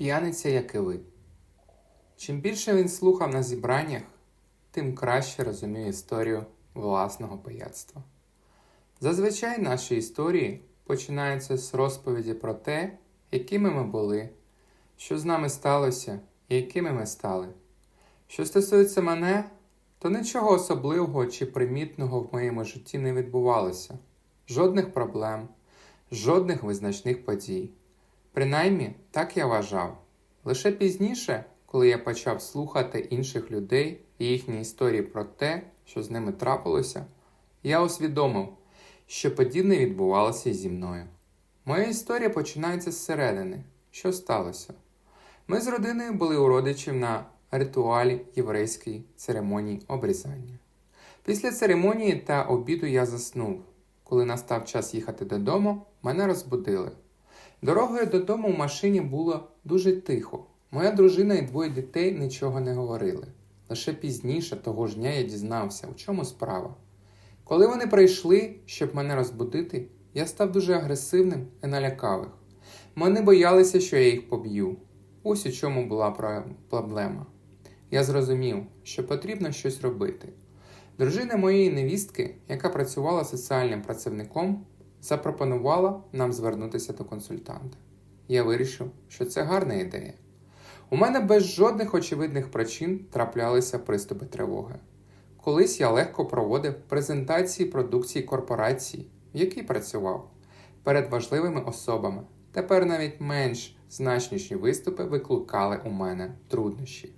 п'яниця, як і ви. Чим більше він слухав на зібраннях, тим краще розумів історію власного пияцтва. Зазвичай наші історії починаються з розповіді про те, якими ми були, що з нами сталося і якими ми стали. Що стосується мене, то нічого особливого чи примітного в моєму житті не відбувалося, жодних проблем, жодних визначних подій. Принаймні, так я вважав. Лише пізніше, коли я почав слухати інших людей і їхні історії про те, що з ними трапилося, я усвідомив, що подібне відбувалося зі мною. Моя історія починається зсередини. Що сталося? Ми з родиною були у родичів на ритуалі єврейської церемонії обрізання. Після церемонії та обіду я заснув. Коли настав час їхати додому, мене розбудили. Дорогою додому в машині було дуже тихо. Моя дружина і двоє дітей нічого не говорили. Лише пізніше того ж дня я дізнався, у чому справа. Коли вони прийшли, щоб мене розбудити, я став дуже агресивним і налякав. Вони боялися, що я їх поб'ю. Ось у чому була проблема. Я зрозумів, що потрібно щось робити. Дружина моєї невістки, яка працювала соціальним працівником, запропонувала нам звернутися до консультанта. Я вирішив, що це гарна ідея. У мене без жодних очевидних причин траплялися приступи тривоги. Колись я легко проводив презентації продукції корпорації, в якій працював, перед важливими особами. Тепер навіть менш значніші виступи викликали у мене труднощі.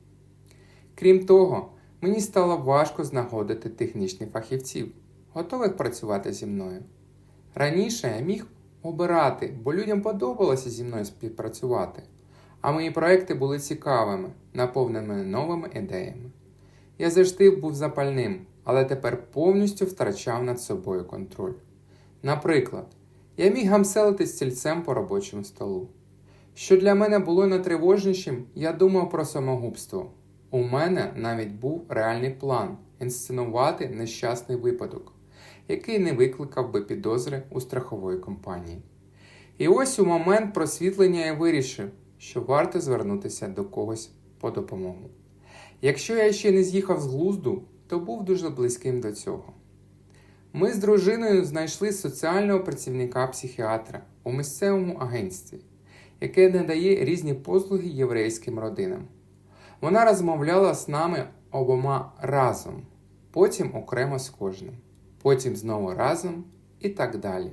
Крім того, мені стало важко знаходити технічних фахівців, готових працювати зі мною. Раніше я міг обирати, бо людям подобалося зі мною співпрацювати, а мої проекти були цікавими, наповненими новими ідеями. Я завжди був запальним, але тепер повністю втрачав над собою контроль. Наприклад, я міг гамселити стільцем по робочому столу. Що для мене було найтривожнішим, я думав про самогубство. У мене навіть був реальний план інсценувати нещасний випадок, який не викликав би підозри у страхової компанії. І ось у момент просвітлення я вирішив, що варто звернутися до когось по допомогу. Якщо я ще не з'їхав з глузду, то був дуже близьким до цього. Ми з дружиною знайшли соціального працівника-психіатра у місцевому агентстві, яке надає різні послуги єврейським родинам. Вона розмовляла з нами обома разом, потім окремо з кожним, потім знову разом і так далі.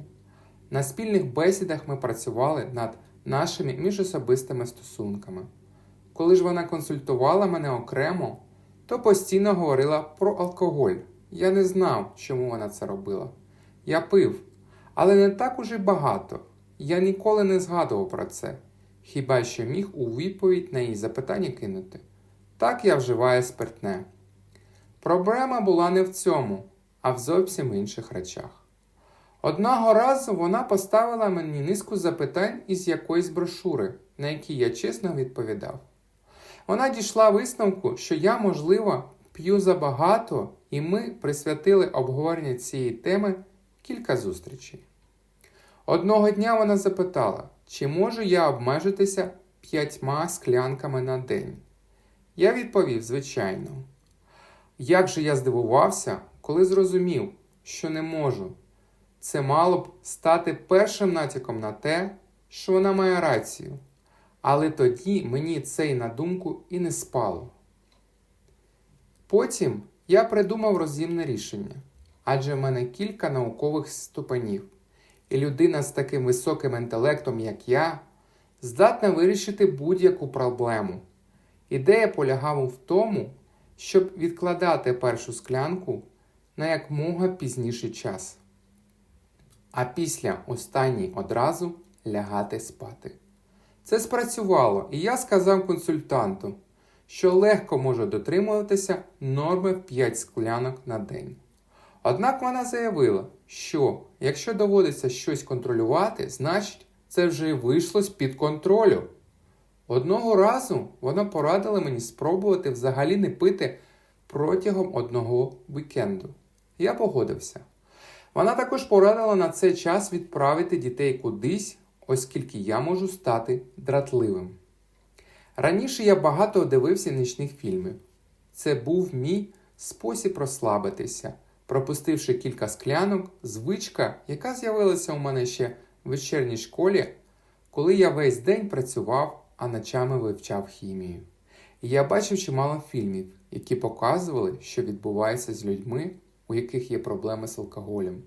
На спільних бесідах ми працювали над нашими міжособистими стосунками. Коли ж вона консультувала мене окремо, то постійно говорила про алкоголь. Я не знав, чому вона це робила. Я пив, але не так уже багато. Я ніколи не згадував про це, хіба що міг у відповідь на її запитання кинути. Так я вживаю спиртне. Проблема була не в цьому, а в зовсім інших речах. Одного разу вона поставила мені низку запитань із якоїсь брошури, на які я чесно відповідав. Вона дійшла висновку, що я, можливо, п'ю забагато, і ми присвятили обговорення цієї теми кілька зустрічей. Одного дня вона запитала, чи можу я обмежитися п'ятьма склянками на день. Я відповів, звичайно. Як же я здивувався, коли зрозумів, що не можу. Це мало б стати першим натяком на те, що вона має рацію. Але тоді мені це й на думку і не спало. Потім я придумав розумне рішення, адже в мене кілька наукових ступенів, і людина з таким високим інтелектом, як я, здатна вирішити будь-яку проблему. Ідея полягала в тому, щоб відкладати першу склянку на якмога пізніший час, а після останній одразу лягати спати. Це спрацювало, і я сказав консультанту, що легко можу дотримуватися норми в 5 склянок на день. Однак вона заявила, що якщо доводиться щось контролювати, значить це вже вийшло з-під контролю. Одного разу вона порадила мені спробувати взагалі не пити протягом одного вікенду. Я погодився. Вона також порадила на цей час відправити дітей кудись, оскільки я можу стати дратливим. Раніше я багато дивився нічних фільмів. Це був мій спосіб розслабитися, пропустивши кілька склянок, звичка, яка з'явилася у мене ще в вечірній школі, коли я весь день працював, а ночами вивчав хімію. І я бачив чимало фільмів, які показували, що відбувається з людьми, у яких є проблеми з алкоголем,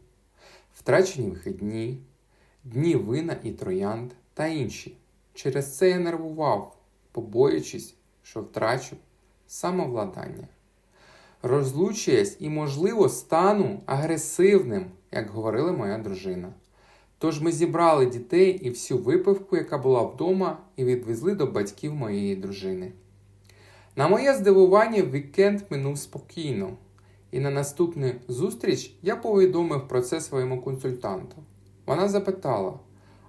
втрачені вихідні, дні вина і троянд та інші. Через це я нервував, побоюючись, що втрачу самовладання. Розлучуюсь і, можливо, стану агресивним, як говорила моя дружина. Тож ми зібрали дітей і всю випивку, яка була вдома, і відвезли до батьків моєї дружини. На моє здивування, вікенд минув спокійно, і на наступну зустріч я повідомив про це своєму консультанту. Вона запитала: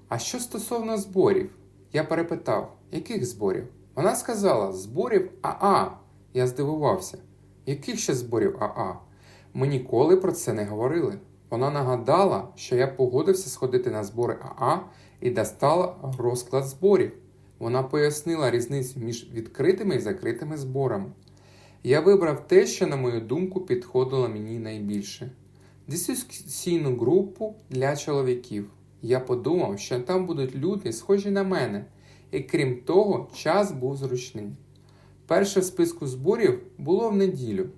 А що стосовно зборів? Я перепитав, яких зборів? Вона сказала: зборів АА. Я здивувався. Яких ще зборів АА? Ми ніколи про це не говорили. Вона нагадала, що я погодився сходити на збори АА і достала розклад зборів. Вона пояснила різницю між відкритими і закритими зборами. Я вибрав те, що, на мою думку, підходило мені найбільше дискусійну групу для чоловіків. Я подумав, що там будуть люди, схожі на мене, і крім того, час був зручний. Перше в списку зборів було в неділю,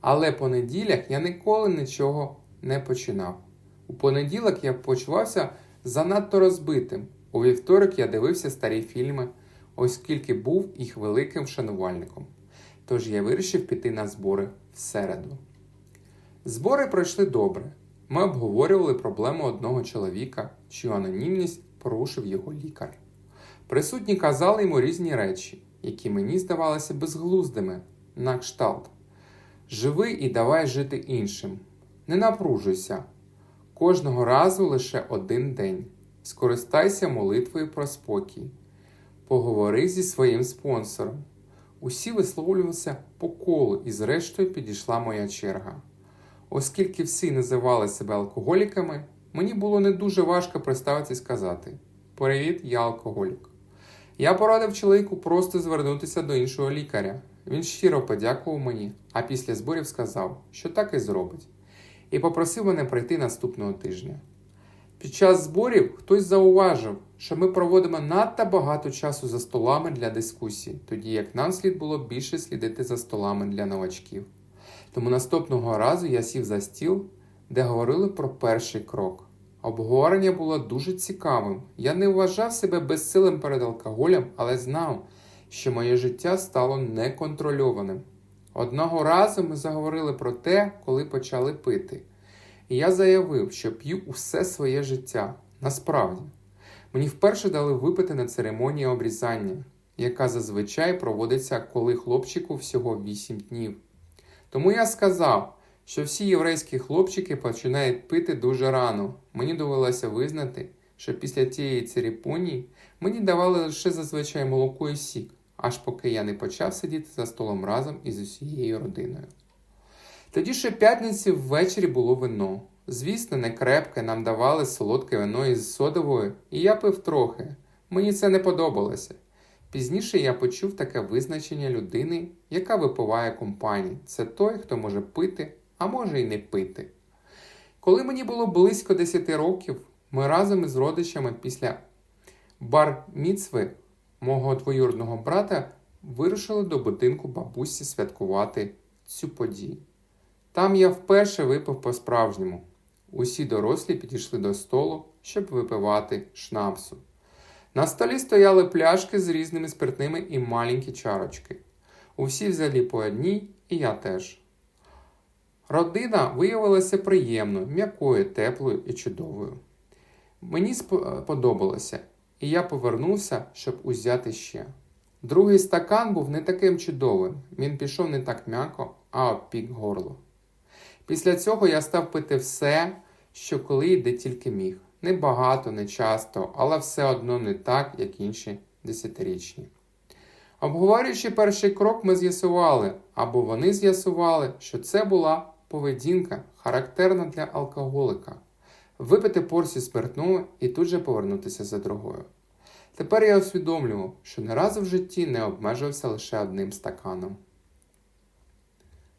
але по неділях я ніколи нічого не починав. У понеділок я почувався занадто розбитим. У вівторок я дивився старі фільми, оскільки був їх великим шанувальником. Тож я вирішив піти на збори в середу. Збори пройшли добре. Ми обговорювали проблему одного чоловіка, чию анонімність порушив його лікар. Присутні казали йому різні речі, які мені здавалися безглуздими, на кшталт. Живи і давай жити іншим. Не напружуйся. Кожного разу лише один день. Скористайся молитвою про спокій. Поговори зі своїм спонсором. Усі висловлювалися по колу, і зрештою підійшла моя черга. Оскільки всі називали себе алкоголіками, мені було не дуже важко представитися і сказати: Привіт, я алкоголік. Я порадив чоловіку просто звернутися до іншого лікаря. Він щиро подякував мені, а після зборів сказав, що так і зробить, і попросив мене прийти наступного тижня. Під час зборів хтось зауважив, що ми проводимо надто багато часу за столами для дискусій, тоді як нам слід було більше слідити за столами для новачків. Тому наступного разу я сів за стіл, де говорили про перший крок. Обговорення було дуже цікавим. Я не вважав себе безсилим перед алкоголем, але знав, що моє життя стало неконтрольованим. Одного разу ми заговорили про те, коли почали пити. І я заявив, що п'ю усе своє життя. Насправді, мені вперше дали випити на церемонії обрізання, яка зазвичай проводиться, коли хлопчику всього 8 днів. Тому я сказав, що всі єврейські хлопчики починають пити дуже рано. Мені довелося визнати, що після тієї церемонії мені давали лише зазвичай молоко і сік, аж поки я не почав сидіти за столом разом із усією родиною. Тоді ще п'ятниці ввечері було вино. Звісно, не крепке, нам давали солодке вино із содовою, і я пив трохи. Мені це не подобалося. Пізніше я почув таке визначення людини, яка випиває компанії. Це той, хто може пити, а може й не пити. Коли мені було близько 10 років, ми разом із родичами після бар-міцви мого двоюродного брата вирушили до будинку бабусі святкувати цю подію. Там я вперше випив по-справжньому. Усі дорослі підійшли до столу, щоб випивати шнапсу. На столі стояли пляшки з різними спиртними і маленькі чарочки. Усі взяли по одній, і я теж. Родина виявилася приємною, м'якою, теплою і чудовою. Мені сподобалося, і я повернувся, щоб узяти ще. Другий стакан був не таким чудовим, він пішов не так м'яко, а обпік горло. Після цього я став пити все, що коли йде тільки міг. Не багато, не часто, але все одно не так, як інші десятирічні. Обговорюючи перший крок, ми з'ясували, або вони з'ясували, що це була поведінка, характерна для алкоголика, випити порцію спиртного і тут же повернутися за другою. Тепер я усвідомлював, що не разу в житті не обмежився лише одним стаканом.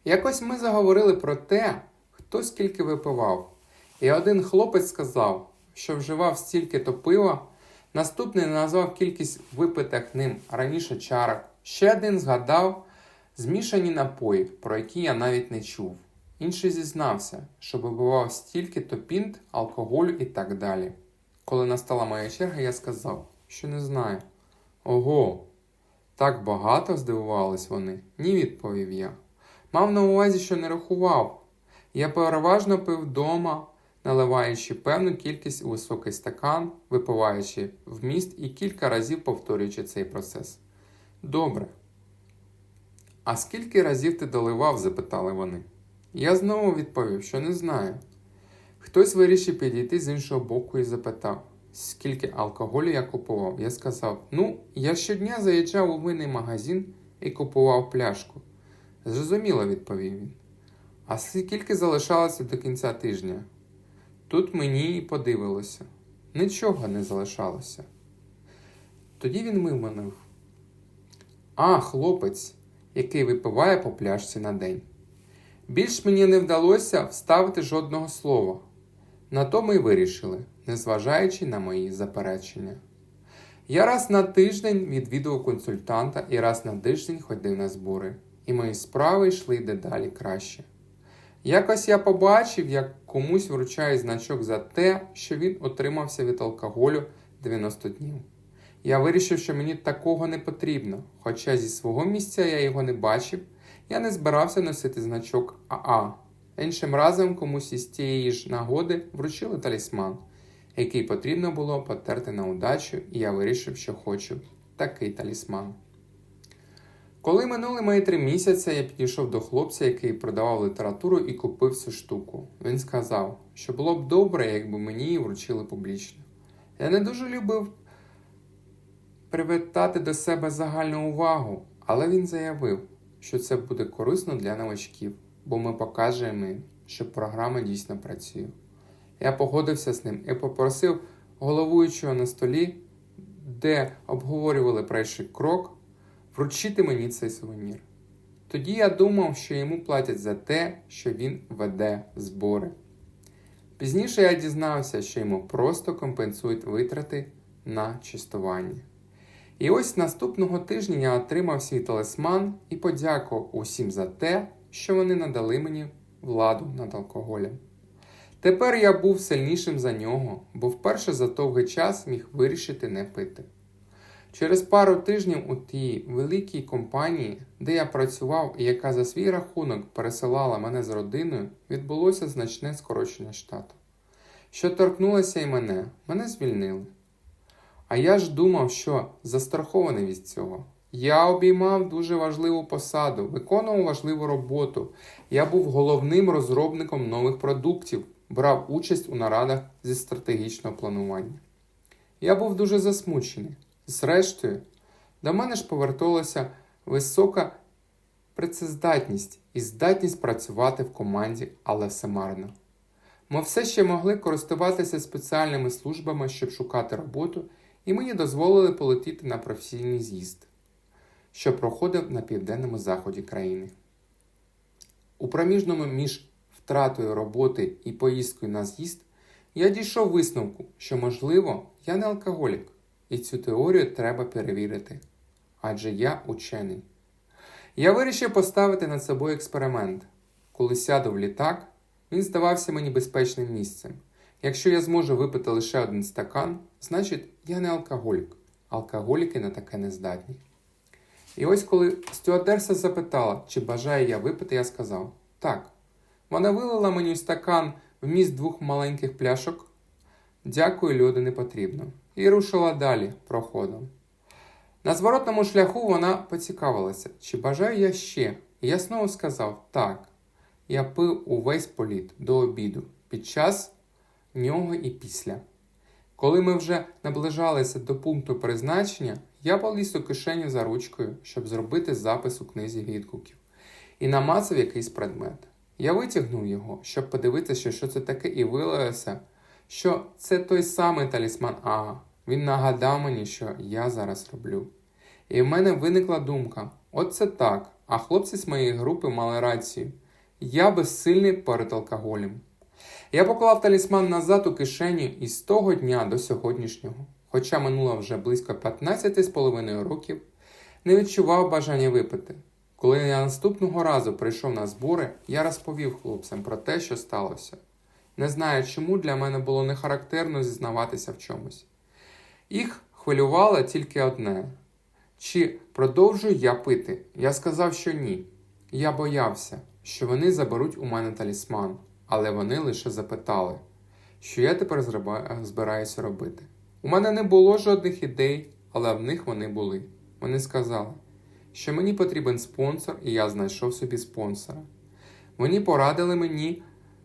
Якось ми заговорили про те, хто скільки випивав, і один хлопець сказав, що вживав стільки то пива, наступний назвав кількість випитих ним раніше чарок, ще один згадав змішані напої, про які я навіть не чув. Інший зізнався, що вибивав стільки то пінт, алкоголю і так далі. Коли настала моя черга, я сказав, що не знаю. Ого, так багато здивувались вони? Ні, відповів я. Мав на увазі, що не рахував. Я переважно пив вдома, наливаючи певну кількість у високий стакан, випиваючи вміст і кілька разів повторюючи цей процес. Добре. А скільки разів ти доливав? запитали вони. Я знову відповів, що не знаю. Хтось вирішив підійти з іншого боку і запитав, скільки алкоголю я купував. Я сказав: Ну, я щодня заїжджав у винний магазин і купував пляшку. Зрозуміло, відповів він. А скільки залишалося до кінця тижня? Тут мені і подивилося. Нічого не залишалося. Тоді він виманив. А, хлопець, який випиває по пляшці на день. Більш мені не вдалося вставити жодного слова. На то ми й вирішили, незважаючи на мої заперечення. Я раз на тиждень відвідував консультанта і раз на тиждень ходив на збори, і мої справи йшли дедалі краще. Якось я побачив, як комусь вручає значок за те, що він отримався від алкоголю 90 днів. Я вирішив, що мені такого не потрібно, хоча зі свого місця я його не бачив, я не збирався носити значок АА. Іншим разом комусь із тієї ж нагоди вручили талісман, який потрібно було потерти на удачу, і я вирішив, що хочу такий талісман. Коли минули мої три місяці, я підійшов до хлопця, який продавав літературу і купив цю штуку. Він сказав, що було б добре, якби мені її вручили публічно. Я не дуже любив привертати до себе загальну увагу, але він заявив, що це буде корисно для новачків, бо ми покажемо що програма дійсно працює. Я погодився з ним і попросив головуючого на столі, де обговорювали перший крок, вручити мені цей сувенір. Тоді я думав, що йому платять за те, що він веде збори. Пізніше я дізнався, що йому просто компенсують витрати на чистування. І ось наступного тижня я отримав свій талисман і подякував усім за те, що вони надали мені владу над алкоголем. Тепер я був сильнішим за нього, бо вперше за довгий час міг вирішити не пити. Через пару тижнів у тій великій компанії, де я працював і яка за свій рахунок пересилала мене з родиною, відбулося значне скорочення штату. Що торкнулося і мене, мене звільнили. А я ж думав, що застрахований від цього. Я обіймав дуже важливу посаду, виконував важливу роботу. Я був головним розробником нових продуктів, брав участь у нарадах зі стратегічного планування. Я був дуже засмучений. Зрештою, до мене ж поверталася висока працездатність і здатність працювати в команді, але все марно. Ми все ще могли користуватися спеціальними службами, щоб шукати роботу, і мені дозволили полетіти на професійний з'їзд, що проходив на південному заході країни. У проміжному між втратою роботи і поїздкою на з'їзд я дійшов висновку, що, можливо, я не алкоголік, і цю теорію треба перевірити. Адже я учений. Я вирішив поставити над собою експеримент. Коли сяду в літак, він здавався мені безпечним місцем. Якщо я зможу випити лише один стакан, значить я не алкоголік. Алкоголіки на таке не здатні. І ось коли стюардеса запитала, чи бажаю я випити, я сказав так. Вона вилила мені стакан вміст двох маленьких пляшок. Дякую, люди, не потрібно. І рушила далі проходом. На зворотному шляху вона поцікавилася, чи бажаю я ще. І я знову сказав так. Я пив увесь політ до обіду, під час нього і після. Коли ми вже наближалися до пункту призначення, я поліз у кишеню за ручкою, щоб зробити запис у книзі відгуків, і намацав якийсь предмет. Я витягнув його, щоб подивитися, що це таке, і виявилося, що це той самий талісман Ага, Він нагадав мені, що я зараз роблю. І в мене виникла думка: от це так. А хлопці з моєї групи мали рацію. Я безсильний перед алкоголем. Я поклав талісман назад у кишені і з того дня до сьогоднішнього, хоча минуло вже близько 15 з половиною років, не відчував бажання випити. Коли я наступного разу прийшов на збори, я розповів хлопцям про те, що сталося. Не знаю, чому для мене було нехарактерно зізнаватися в чомусь. Їх хвилювало тільки одне: чи продовжую я пити? Я сказав, що ні. Я боявся, що вони заберуть у мене талісман, але вони лише запитали, що я тепер збираюся робити. У мене не було жодних ідей, але в них вони були. Вони сказали, що мені потрібен спонсор, і я знайшов собі спонсора. Вони порадили мені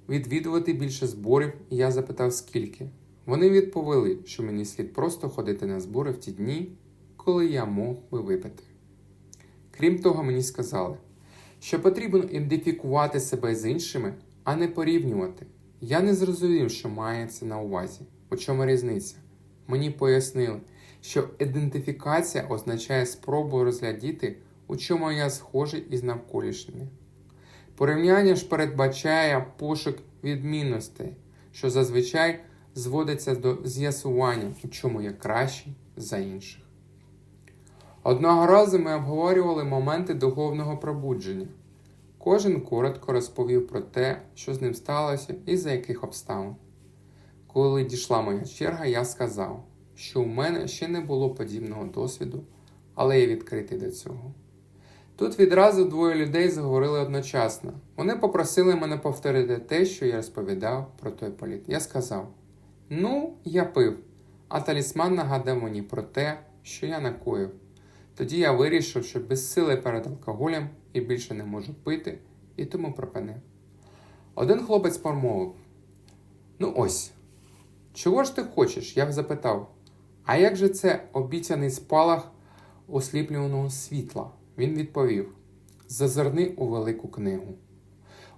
відвідувати більше зборів, і я запитав, скільки. Вони відповіли, що мені слід просто ходити на збори в ті дні, коли я мог би випити. Крім того, мені сказали, що потрібно ідентифікувати себе з іншими, а не порівнювати. Я не зрозумів, що мається на увазі. У чому різниця? Мені пояснили, що ідентифікація означає спробу розглядіти, у чому я схожий із навколишніми. Порівняння ж передбачає пошук відмінностей, що зазвичай зводиться до з'ясування, у чому я кращий за інших. Одного разу ми обговорювали моменти духовного пробудження. Кожен коротко розповів про те, що з ним сталося і за яких обставин. Коли дійшла моя черга, я сказав, що у мене ще не було подібного досвіду, але я відкритий до цього. Тут відразу двоє людей заговорили одночасно. Вони попросили мене повторити те, що я розповідав про той політ. Я сказав: Ну, я пив, а талісман нагадав мені про те, що я накоїв. Тоді я вирішив, що безсилий перед алкоголем і більше не можу пити, і тому припинив. Один хлопець промовив: Ну ось, чого ж ти хочеш? Я запитав. А як же це обіцяний спалах осліплюваного світла? Він відповів: Зазирни у велику книгу.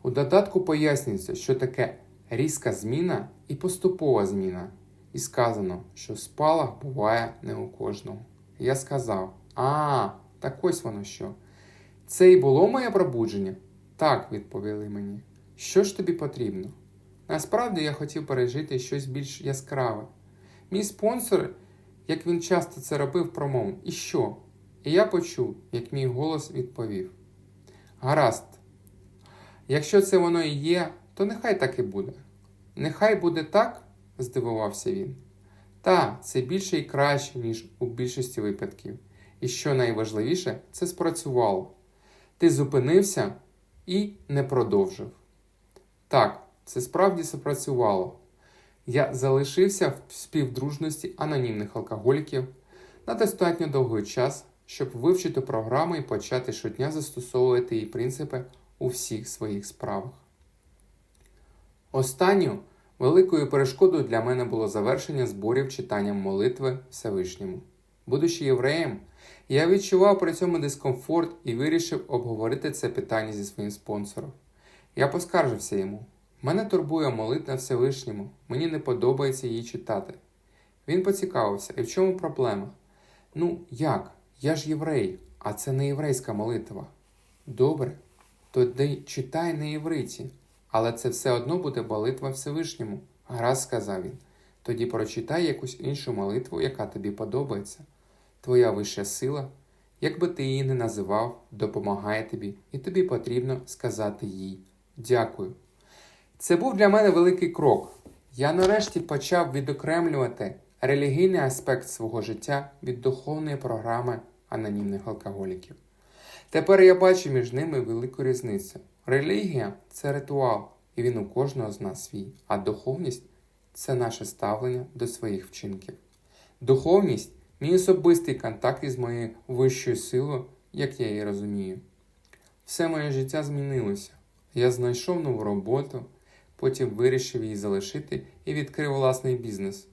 У додатку пояснюється, що таке різка зміна і поступова зміна. І сказано, що спалах буває не у кожного. Я сказав: А, так ось воно що. Це і було моє пробудження? Так, відповіли мені. Що ж тобі потрібно? Насправді я хотів пережити щось більш яскраве. Мій спонсор, як він часто це робив, промовив І що? І я почув, як мій голос відповів: Гаразд, якщо це воно і є, то нехай так і буде. Нехай буде так, здивувався він. Та, це більше і краще, ніж у більшості випадків. І що найважливіше, це спрацювало. Ти зупинився і не продовжив. Так, це справді спрацювало. Я залишився в співдружності анонімних алкоголіків на достатньо довгий час, щоб вивчити програму і почати щодня застосовувати її принципи у всіх своїх справах. Останньою великою перешкодою для мене було завершення зборів читанням молитви Всевишньому. Будучи євреєм, я відчував при цьому дискомфорт і вирішив обговорити це питання зі своїм спонсором. Я поскаржився йому. Мене турбує молитва Всевишньому, мені не подобається її читати. Він поцікавився, і в чому проблема? Ну, як? Я ж єврей, а це не єврейська молитва. Добре, тоді читай на євриті, але це все одно буде молитва Всевишньому. Гаразд, сказав він. Тоді прочитай якусь іншу молитву, яка тобі подобається. Твоя вища сила, як би ти її не називав, допомагає тобі, і тобі потрібно сказати їй дякую. Це був для мене великий крок. Я нарешті почав відокремлювати релігійний аспект свого життя від духовної програми анонімних алкоголіків. Тепер я бачу між ними велику різницю. Релігія це ритуал, і він у кожного з нас свій, а духовність це наше ставлення до своїх вчинків. Духовність мій особистий контакт із моєю вищою силою, як я її розумію. Все моє життя змінилося. Я знайшов нову роботу, потім вирішив її залишити і відкрив власний бізнес.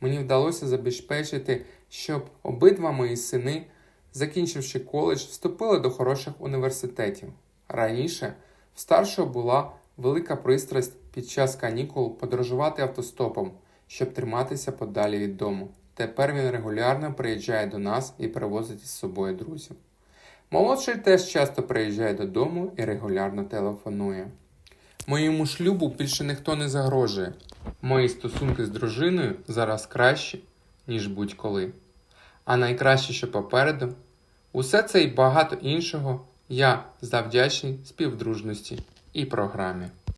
Мені вдалося забезпечити, щоб обидва мої сини, закінчивши коледж, вступили до хороших університетів. Раніше в старшого була велика пристрасть під час канікул подорожувати автостопом, щоб триматися подалі від дому. Тепер він регулярно приїжджає до нас і привозить із собою друзів. Молодший теж часто приїжджає додому і регулярно телефонує. Моєму шлюбу більше ніхто не загрожує. Мої стосунки з дружиною зараз кращі, ніж будь-коли. А найкраще, що попереду, усе це і багато іншого я завдячний співдружності і програмі.